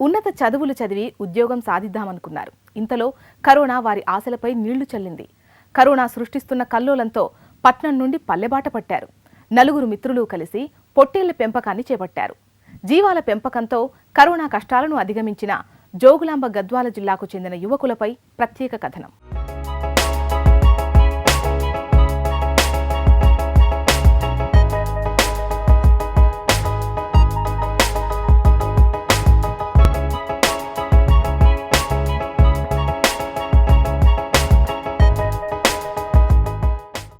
ఉన్నత చదువులు చదివి ఉద్యోగం సాధిద్దామనుకున్నారు. ఇంతలో కరోనా వారి ఆశలపై నీళ్ళు చల్లింది. కరోనా సృష్టిస్తున్న కల్లోలంతో పట్నం నుండి పల్లెబాట పట్టారు. నలుగురు మిత్రులు కలిసి పొట్టేళ్ళ పెంపకాన్ని చేపట్టారు. జీవాల పెంపకంతో కరోనా కష్టాలను అధిగమించిన జోగులాంబ గద్వాల జిల్లాకు చెందిన యువకులపై ప్రత్యేక కథనం.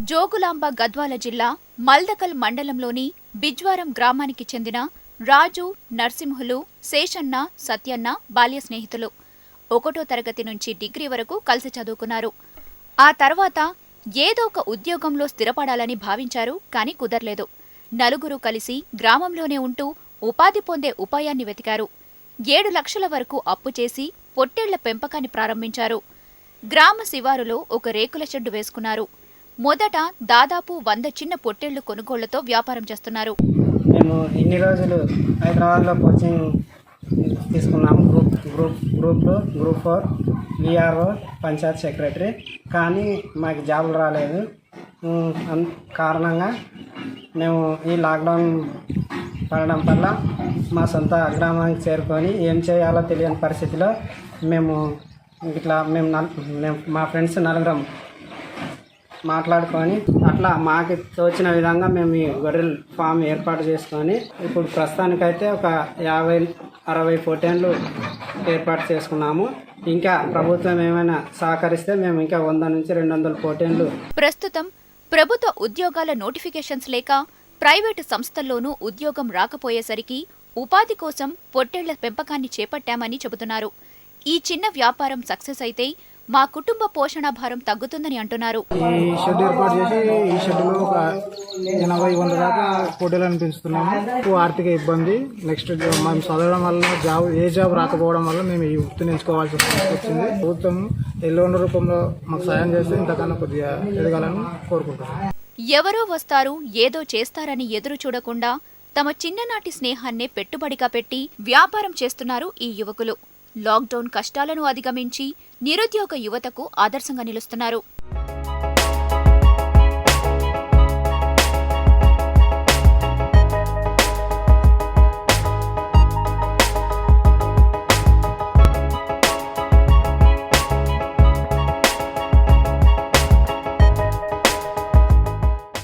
జోగులాంబ గద్వాల జిల్లా మల్దకల్ మండలంలోని బిజ్వారం గ్రామానికి చెందిన రాజు నరసింహులు శేషన్న సత్యన్న బాల్య స్నేహితులు. ఒకటో తరగతి నుంచి డిగ్రీ వరకు కలిసి చదువుకున్నారు. ఆ తర్వాత ఏదో ఒక ఉద్యోగంలో స్థిరపడాలని భావించారు కానీ కుదరలేదు. నలుగురు కలిసి గ్రామంలోనే ఉంటూ ఉపాధి పొందే ఉపాయాన్ని వెతికారు. ఏడు లక్షల వరకు అప్పు చేసి పొట్టేళ్ళ పెంపకాన్ని ప్రారంభించారు. గ్రామ శివారులో ఒక రేకుల షెడ్డు వేసుకున్నారు. మొదట దాదాపు వంద చిన్న పొట్టేళ్ళు కొనుగోళ్ళతో వ్యాపారం చేస్తున్నారు. మేము ఇన్ని రోజులు హైదరాబాద్లో కోచింగ్ తీసుకున్నాము. గ్రూప్ గ్రూప్ గ్రూప్లో group four VRO panchayat secretary. కానీ మాకు జాబులు రాలేదు. కారణంగా మేము ఈ లాక్డౌన్ పడడం వల్ల మా సొంత గ్రామానికి చేరుకొని ఏం చేయాలో తెలియని పరిస్థితిలో మేము ఇట్లా మేము నలు మేము మా ఫ్రెండ్స్ నలుగురం మాట్లాడుకొని అట్లా మాకు తోచిన విధంగా మేము ఈ గొర్రెల ఫామ్ ఏర్పాటు చేసుకొని ఇప్పుడు ప్రస్తుతానికైతే ఒక యాభై అరవై పొటేన్లు ఏర్పాటు చేసుకున్నాము. ఇంకా ప్రభుత్వం ఏమైనా సహకరిస్తే మేము ఇంకా వంద నుంచి రెండు వందల పోటీన్లు ప్రస్తుతం ప్రభుత్వ ఉద్యోగాల నోటిఫికేషన్స్ లేక ప్రైవేటు సంస్థల్లోనూ ఉద్యోగం రాకపోయేసరికి ఉపాధి కోసం పొట్టేళ్ళ పెంపకాన్ని చేపట్టామని చెబుతున్నారు. ఈ చిన్న వ్యాపారం సక్సెస్ అయితే మా కుటుంబ పోషణ భారం తగ్గుతుందని అంటున్నారు. ఈ షెడ్ ఏర్పాటు చేసి ఈ షెడ్లో ఒక ఎనభై వంద దాకా పోటీలను పెంచుతున్నాము. ఎక్కువ ఆర్థిక ఇబ్బంది. నెక్స్ట్ మేము చదవడం వల్ల జాబ్ ఏ జాబ్ రాకపోవడం వల్ల మేము ఈ వృత్తిని ఎంచుకోవాల్సి వచ్చింది. ప్రభుత్వం ఎల్లోన రూపంలో మాకు సాయం చేస్తే ఇంతకన్నా కొద్దిగా ఎదగాలని కోరుకుంటున్నాం. ఎవరో వస్తారు ఏదో చేస్తారని ఎదురు చూడకుండా తమ చిన్ననాటి స్నేహాన్నే పెట్టుబడిగా పెట్టి వ్యాపారం చేస్తున్నారు ఈ యువకులు. లాక్డౌన్ కష్టాలను అధిగమించి నిరుద్యోగ యువతకు ఆదర్శంగా నిలుస్తున్నారు.